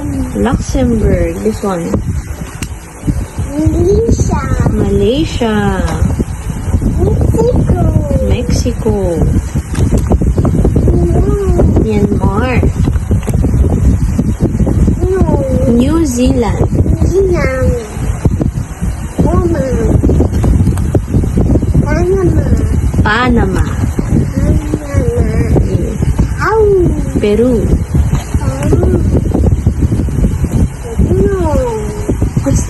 Luxembourg. This one. Malaysia. Malaysia. Mexico. Mexico.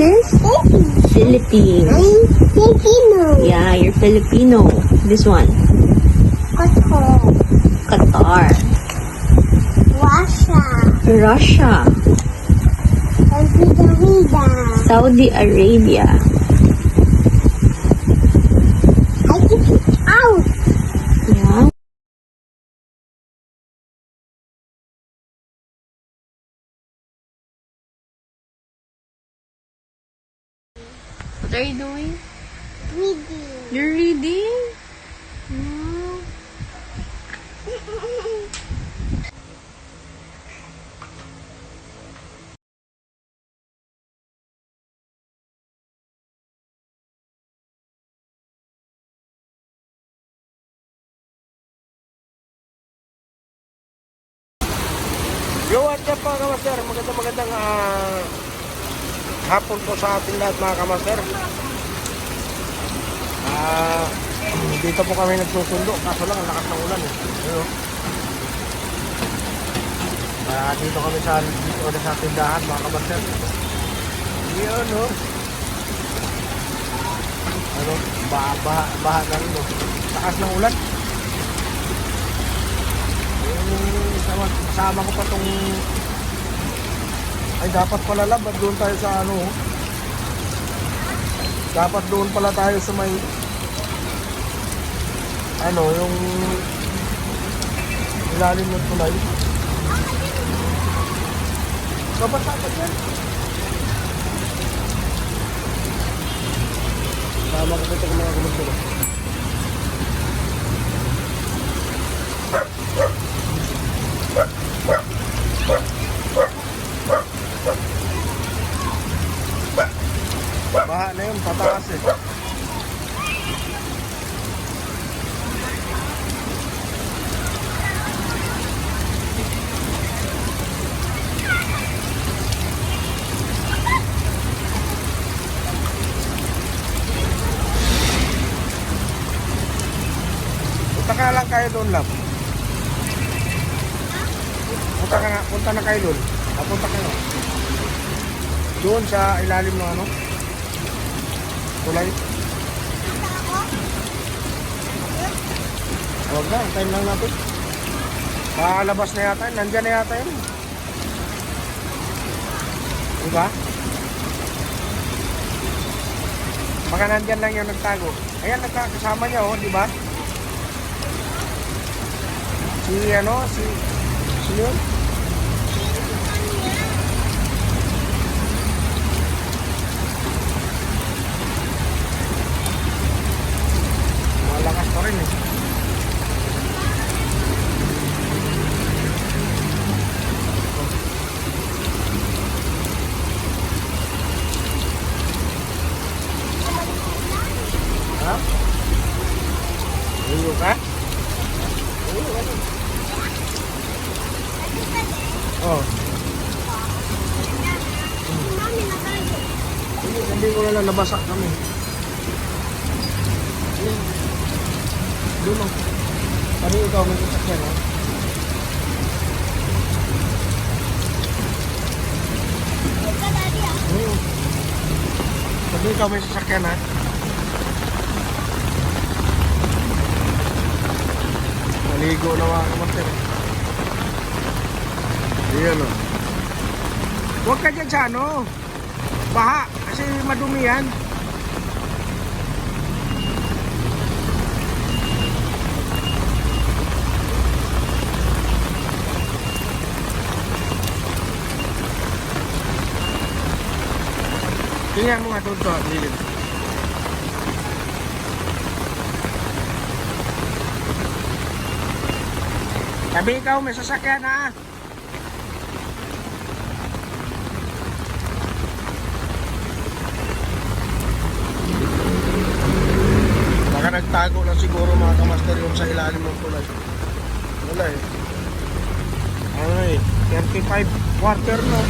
This? Philippines. I'm Filipino. Yeah, you're Filipino. This one. Koto. Qatar. Russia. Russia. Vida. Saudi Arabia. I it out. Yeah. Reading. You're reading? Wow. Yo, what's up mga kamaster? Magandang magandang ah, hapon po sa ating lahat mga kamaster. Ah, dito po kami nagsusundo, kaso lang ang lakas ng ulan eh. Oh. Ah, dito kami sa dito na sa tindahan mga kamaster. Yun no. Ano, baha, baha, baha na rin no. Lakas ng ulan. Sama, kasama ko pa tong ay dapat pala labad doon tayo sa ano oh. Dapat doon pala tayo sa may ano yung ilalim ng tulay. Babasa ka dyan sama ko pa ito mga kumusuro Baha na pataas eh. Punta ka lang kayo doon, love. Punta ka nga, punta na kayo doon. Papunta kayo. Doon sa ilalim ng ano? Tulay. Huwag na, time lang natin. Makalabas na yata yun. Nandyan na yata yun. Diba? Baka nandyan lang yung nagtago. Ayan, nagkakasama niya, oh, di ba? Si, ano, si, sino yun? Malakas pa rin eh. Ha? Liyo ka? Oo, ano? Oh. Hindi, hindi ko na lang nabasa kami. Doon lang. Ano ikaw may sasakyan ha? Oo. Sabi ikaw may sasakyan ha? Naligo na mga kamaster. Ayan o. Huwag ka dyan sa ano. Baha. Kasi madumi yan. Tingnan mo nga doon to, Lilin. Sabi ikaw, may sasakyan ha. Baka nagtago lang siguro mga kamaster yung sa ilalim ng tulay. Wala eh. Ano eh, 35 quarter no.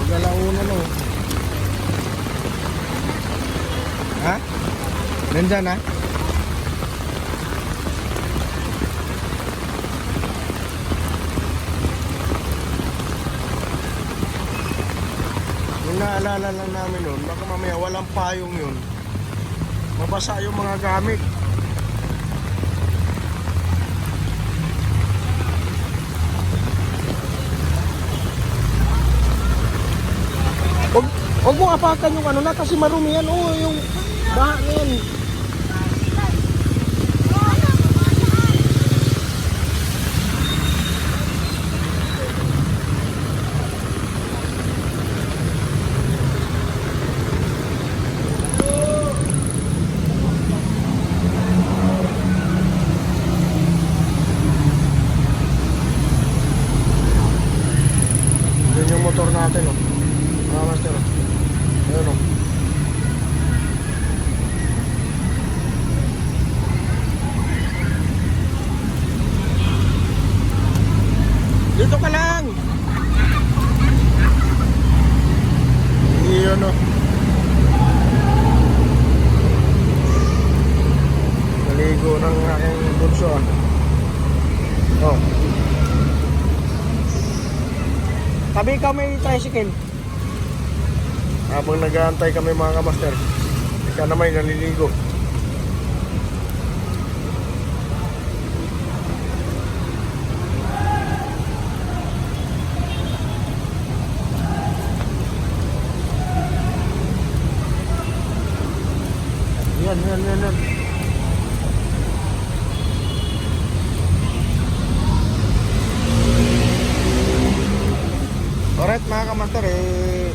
Pagalauna no. Ha? Nandyan ha? Yung naalala lang namin nun, baka mamaya walang payong yun. Mabasa yung mga gamit. Huwag, mo apakan yung ano na kasi marumi yan. Oo, yung baha yan. Yun yung motor natin, oh. Mga master, oh. Ayun, oh. Dito ka lang! Iyon, oh. Naligo ng aking bunso, ah. Oh. Tabi ka may tricycle. Habang nag-aantay kami mga kamaster. Ika na may naliligo. Yan, yan, yan, yan. Alright mga kamaster, eh,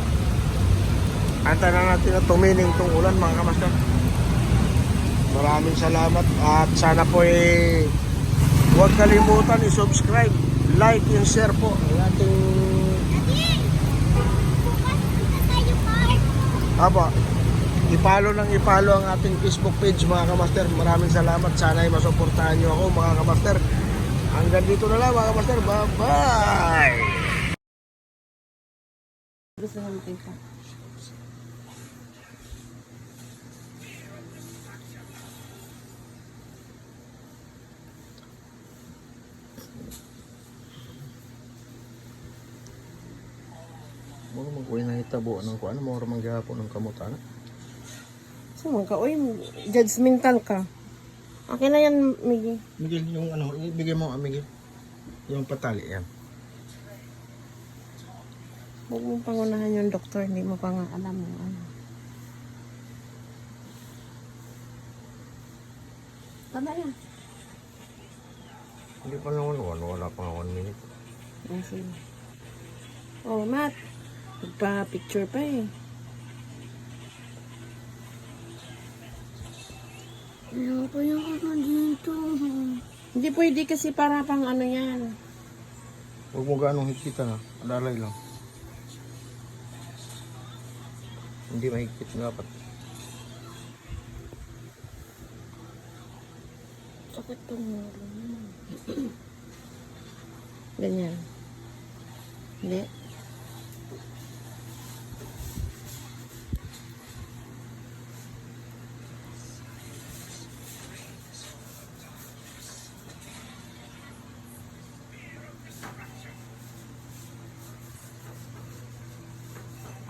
antay na natin na tumining tong ulan mga kamaster. Maraming salamat at sana po eh, huwag kalimutan i-subscribe, like and share po ang ating Aba, ipalo lang ipalo ang ating Facebook page mga kamaster. Maraming salamat. Sana ay masuportahan nyo ako mga kamaster. Hanggang dito na lang mga kamaster. Bye-bye! Gusto kita. Mo magkuha na itabo ng kuan mo ra manggihapon ng kamutan. So, ka, uy, judgmental ka. Akin na yan, Miggy. Miguel, yung ano, ibigay mo ah, Miguel. Yung patali yan. Huwag mo pangunahan yung doktor, hindi mo pa nga alam yung ano. Tama yan. Hindi pa naman wala, wala pa nga one minute. Oh, sige. Oh, Matt. Magpa-picture pa eh. Wala pa yung ano dito. Hindi pwede kasi para pang ano yan. Huwag mo ganong higpitan ha. Adalay lang. Hindi mahigpit dapat. Sakit to mo. Ganyan. Hindi.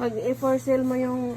Pag i-for sale mo yung